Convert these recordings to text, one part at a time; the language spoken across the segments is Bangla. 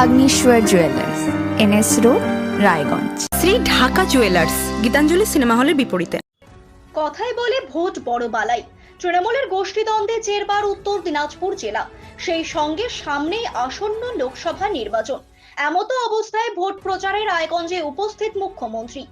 Agnishwar jewellers NS road Raiganj Shri Dhaka jewellers Gitanjali cinema হলের বিপরীতে। কথায় বলে ভোট বড় বালাই। তৃণমূলের গোষ্ঠীদ্বন্দ্বে জেরবার উত্তর দিনাজপুর জেলা। সেই সঙ্গে সামনেই আসন্ন লোকসভা নির্বাচন। এমতো অবস্থায় ভোট প্রচারে রায়গঞ্জে উপস্থিত মুখ্যমন্ত্রী।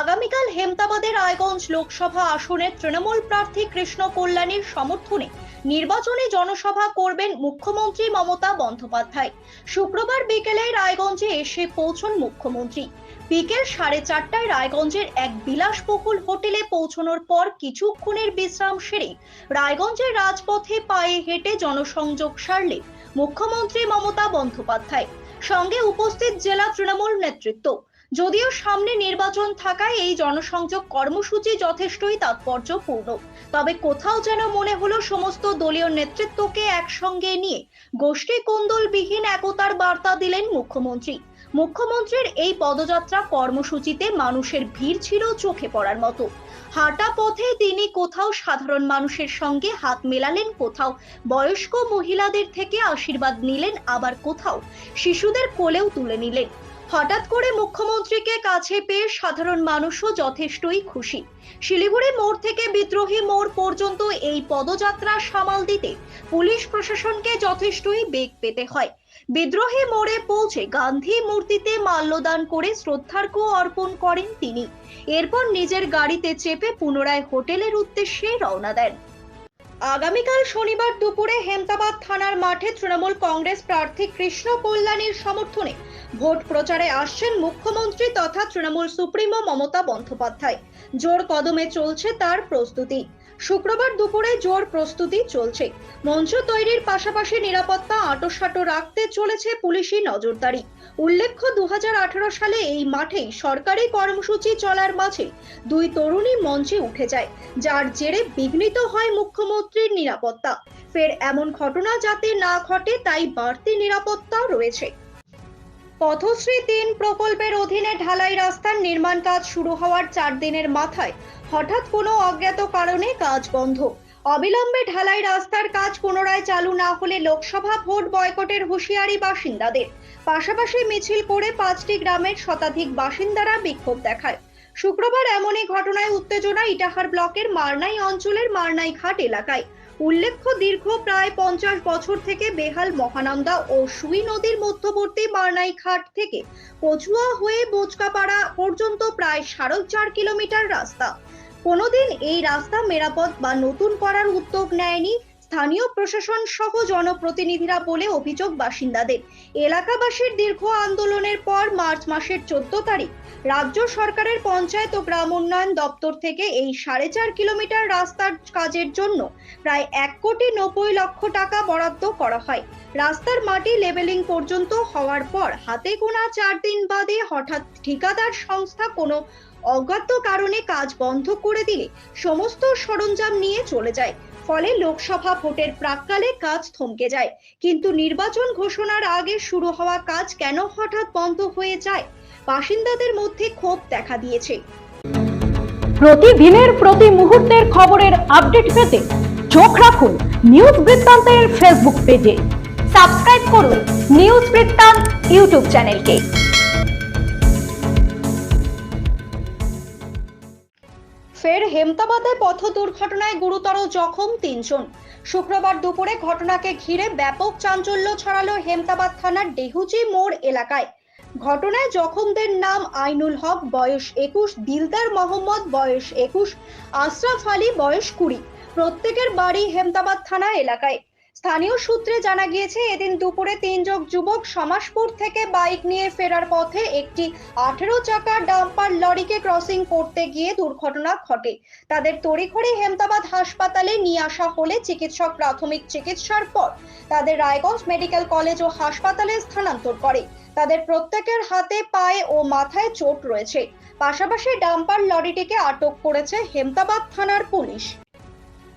আগামীকাল হেমতাবাদের রায়গঞ্জ লোকসভা আসনের তৃণমূল প্রার্থী কৃষ্ণ কল্যাণীর সমর্থনে নির্বাচনী জনসভা করবেন মুখ্যমন্ত্রী মমতা বন্দ্যোপাধ্যায়। শুক্রবার বিকেলে রায়গঞ্জে এসে পৌঁছন মুখ্যমন্ত্রী। বিকেল সাড়ে চারটায় রায়গঞ্জের এক বিলাসবহুল হোটেলে পৌঁছানোর পর কিছুক্ষণের বিশ্রাম সেরে রায়গঞ্জের রাজপথে পায়ে হেঁটে জনসংযোগ সারলে মুখ্যমন্ত্রী মমতা বন্দ্যোপাধ্যায়। সঙ্গে উপস্থিত জেলা তৃণমূল নেতৃত্ব। যদিও সামনে নির্বাচন থাকায় এই জনসংযোগ কর্মসূচি যথেষ্টই তাৎপর্যপূর্ণ। তবে কোথাও যেন মনে হলো সমস্ত দলীয় নেতৃত্বকে একসঙ্গে নিয়ে গোষ্ঠী কোন্দলবিহীন একতার বার্তা দিলেন মুখ্যমন্ত্রী। মুখ্যমন্ত্রীর এই পদযাত্রা কর্মসূচিতে মানুষের ভিড় ছিল চোখে পড়ার মতো। হাঁটা পথে তিনি কোথাও সাধারণ মানুষের সঙ্গে হাত মেলালেন, কোথাও বয়স্ক মহিলাদের থেকে আশীর্বাদ নিলেন, আবার কোথাও শিশুদের কোলেও তুলে নিলেন। হঠাৎ করে মুখ্যমন্ত্রীকে কাছে পেয়ে সাধারণ মানুষও যথেষ্টই খুশি। শিলিগুড়ি মোড় থেকে বিদ্রোহী মোড় পর্যন্ত এই পদযাত্রা সামাল দিতে পুলিশ প্রশাসনকে যথেষ্টই বেগ পেতে হয়। বিদ্রোহী মোড়ে পৌঁছে গান্ধী মূর্তিতে মাল্যদান করে শ্রদ্ধার্ঘ অর্পণ করেন তিনি। এরপর নিজের গাড়িতে চেপে পুনরায় হোটেলের উদ্দেশ্যে রওনা দেন। আগামীকাল শনিবার দুপুরে হেমতাবাদ থানার মাঠে তৃণমূল কংগ্রেস প্রার্থী কৃষ্ণ কল্যাণীর সমর্থনে ভোট প্রচারে আসছেন মুখ্যমন্ত্রী তথা তৃণমূল সুপ্রিমো মমতা বন্দ্যোপাধ্যায়। জোর কদমে চলছে তার প্রস্তুতি। শুক্রবার দুপুরে জোর প্রস্তুতি চলছে। মঞ্চ তৈরির পাশাপাশি নিরাপত্তা আটোসাটো রাখতে চলেছে পুলিশি নজরদারি। উল্লেখ্য দু হাজার আঠারো সালে এই মাঠেই সরকারি কর্মসূচি চলার মাঝে দুই তরুণী মঞ্চে উঠে যায়, যার জেরে বিঘ্নিত হয় মুখ্যমন্ত্রীর নিরাপত্তা। ফের এমন ঘটনা যাতে না ঘটে, তাই বাড়তি নিরাপত্তা রয়েছে। পথশ্রী তিন প্রকল্পের অধীনে ঢালাই রাস্তার নির্মাণ কাজ শুরু হওয়ার চার দিনের মাথায় হঠাৎ কোনো অজ্ঞাত কারণে কাজ বন্ধ। অবিলম্বে ঢালাই রাস্তার কাজ পুনরায় চালু না হলে লোকসভা ভোট বয়কটের হুঁশিয়ারি বাসিন্দাদের। পাশাপাশি মিছিল করে পাঁচটি গ্রামের শতাধিক বাসিন্দারা বিক্ষোভ দেখায়। শুক্রবার এমনই ঘটনায় উত্তেজনা ইটাহার ব্লকের মারনাই অঞ্চলের মারনাই ঘাট এলাকায় উল্লেখ্য, দীর্ঘ প্রায় পঞ্চাশ বছর থেকে বেহাল মহানন্দা ও সুই নদীর মধ্যবর্তী মারনাই ঘাট থেকে কচুয়া হয়ে বোচকাপাড়া পর্যন্ত প্রায় সাড়ে চার কিলোমিটার রাস্তা। কোনোদিন এই রাস্তা মেরামত বা নতুন করার উদ্যোগ নেয়নি স্থানীয় প্রশাসন সহ জনপ্রতিনিধিরা বলে অভিযোগ বাসিন্দাদের। এলাকাবাসীর দীর্ঘ আন্দোলনের পর মার্চ মাসের চোদ্দ তারিখ রাজ্য সরকারের পঞ্চায়েত ও গ্রাম উন্নয়ন দপ্তর থেকে এই সাড়ে চার কিলোমিটার রাস্তার কাজের জন্য প্রায় এক কোটি নব্বই লক্ষ টাকা বরাদ্দ করা হয়। রাস্তার মাটি লেভেলিং পর্যন্ত হওয়ার পর হাতে গোনা চার দিন বাদে হঠাৎ ঠিকাদার সংস্থা কোনো অজ্ঞাত কারণে কাজ বন্ধ করে দিলে সমস্ত সরঞ্জাম নিয়ে চলে যায়। ফলে লোকসভা ভোটের প্রাককালে কাজ থমকে যায়। কিন্তু নির্বাচন ঘোষণার আগে শুরু হওয়া কাজ কেন হঠাৎ বন্ধ হয়ে যায়? বাসিন্দাদের মধ্যে ক্ষোভ দেখা দিয়েছে। প্রতিদিনের প্রতি মুহূর্তের খবরের আপডেট পেতে চোখ রাখুন নিউজ বৃত্তান্তের ফেসবুক পেজে সাবস্ক্রাইব করুন নিউজ বৃত্তান্ত ইউটিউব চ্যানেলকে। হেমতাবাদে পথ দুর্ঘটনায় গুরুতর জখম তিনজন। শুক্রবার দুপুরে ঘটনাকে ঘিরে ব্যাপক চাঞ্চল্য ছড়ালো হেমতাবাদ থানার ডেহুচি মোড় এলাকায়। ঘটনায় জখমদের নাম আইনুল হক, বয়স একুশ, দিলদার মোহাম্মদ, বয়স একুশ, আশরাফ আলী, বয়স কুড়ি। প্রত্যেকের বাড়ি হেমতাবাদ থানা এলাকায়। স্থানীয় সূত্রে জানা গিয়েছে, এদিন দুপুরে তিনজন যুবক সমাজপুর থেকে বাইক নিয়ে ফেরার পথে একটি আঠেরো চাকার ডাম্পার লরিকে ক্রসিং করতে গিয়ে দুর্ঘটনা ঘটে। তাদের তড়িঘড়ি হেমতাবাদ হাসপাতালে নিয়ে আসা হলে চিকিৎসক প্রাথমিক চিকিৎসার পর তাদের রায়গঞ্জ মেডিকেল কলেজ ও হাসপাতালে স্থানান্তর করে। তাদের প্রত্যেকের হাতে পায়ে ও মাথায় চোট রয়েছে। পাশাপাশি ডাম্পার লরিটিকে আটক করেছে হেমতাবাদ থানার পুলিশ।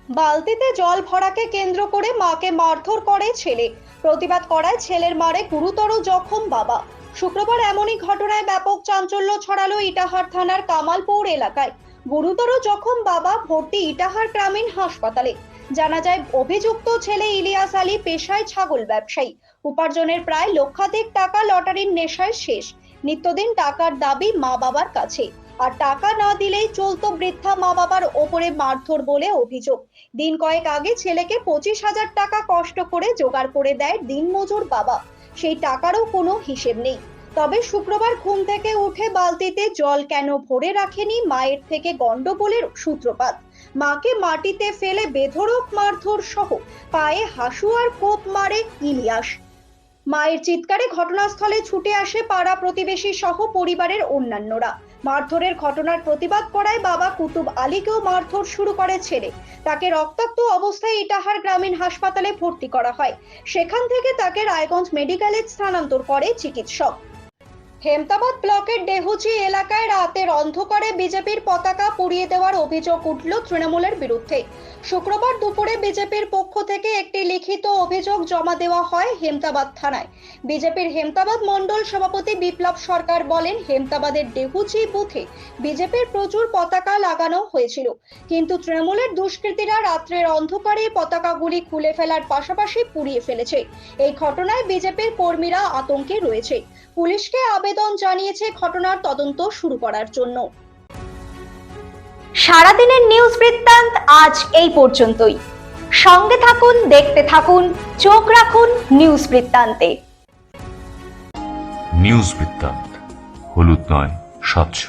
বালতিতে জল ভরাকে কেন্দ্র করে মাকে মারধর করে ছেলে। প্রতিবাদ করায় ছেলের মারে গুরুতর জখম বাবা। শুক্রবার এমনই ঘটনায় ব্যাপক চাঞ্চল্য ছড়ালো ইটাহার থানার কামালপুর এলাকায়। গুরুতর জখম বাবা ভর্তি ইটাহার গ্রামীণ হাসপাতালে। জানা যায়, অভিযুক্ত ছেলে ইলিয়াস আলী পেশায় ছাগল ব্যবসায়ী। উপার্জনের প্রায় লক্ষাধিক টাকা লটারির নেশায় শেষ। নিত্যদিন টাকার দাবি মা বাবার কাছে। আর টাকা না দিলেই চলতো বৃদ্ধা মা বাবার ওপরে মারধর বলে অভিযোগ। দিন কয়েক আগে ছেলেকে পঁচিশ হাজার টাকা কষ্ট করে জোগাড় করে দেয় দিনমজুর বাবা। সেই টাকারও কোনো হিসেব নেই। তবে শুক্রবার ঘুম থেকে উঠে বালতিতে জল কেন ভরে রাখেনি মায়ের থেকে গন্ডগোলের সূত্রপাত। মাকে মাটিতে ফেলে বেধড়ক মারধর সহ পায়ে হাসু আর কোপ মারে ইলিয়াস। মায়ের চিৎকারে ঘটনাস্থলে ছুটে আসে পাড়া প্রতিবেশী সহ পরিবারের অন্যান্যরা। মারধরের ঘটনার প্রতিবাদ করায় বাবা কুতুব আলীকেও মারধর শুরু করে ছেলে তাকে রক্তাক্ত অবস্থায় ইটাহার গ্রামীণ হাসপাতালে ভর্তি করা হয়। সেখান থেকে তাকে রায়গঞ্জ মেডিকেলে স্থানান্তর করে চিকিৎসক। হেমতাবাদ ব্লকের ডেহুচি এলাকায় রাতের অন্ধকারে বিজেপির পতাকা পুড়িয়ে দেওয়ার অভিযোগ উঠল তৃণমূলের বিরুদ্ধে। শুক্রবার দুপুরে বিজেপির পক্ষ থেকে একটি লিখিত অভিযোগ জমা দেওয়া হয় হেমতাবাদ থানায়। বিজেপির হেমতাবাদ মণ্ডল সভাপতি বিপ্লব সরকার বলেন, হেমতাবাদের ডেহুচি বুথে বিজেপির প্রচুর পতাকা লাগানো হয়েছিল। কিন্তু তৃণমূলের দুষ্কৃতীরা রাত্রের অন্ধকারে পতাকাগুলি খুলে ফেলার পাশাপাশি পুড়িয়ে ফেলেছে। এই ঘটনায় বিজেপির কর্মীরা আতঙ্কে রয়েছে। পুলিশকে আবেদন জানিয়েছে ঘটনার তদন্ত শুরু করার জন্য। সারাদিনের নিউজ বৃত্তান্ত আজ এই পর্যন্তই। সঙ্গে থাকুন দেখতে থাকুন চোখ রাখুন নিউজ বৃত্তান্তে। নিউজ বৃত্তান্ত হলুদ নয় স্বচ্ছ।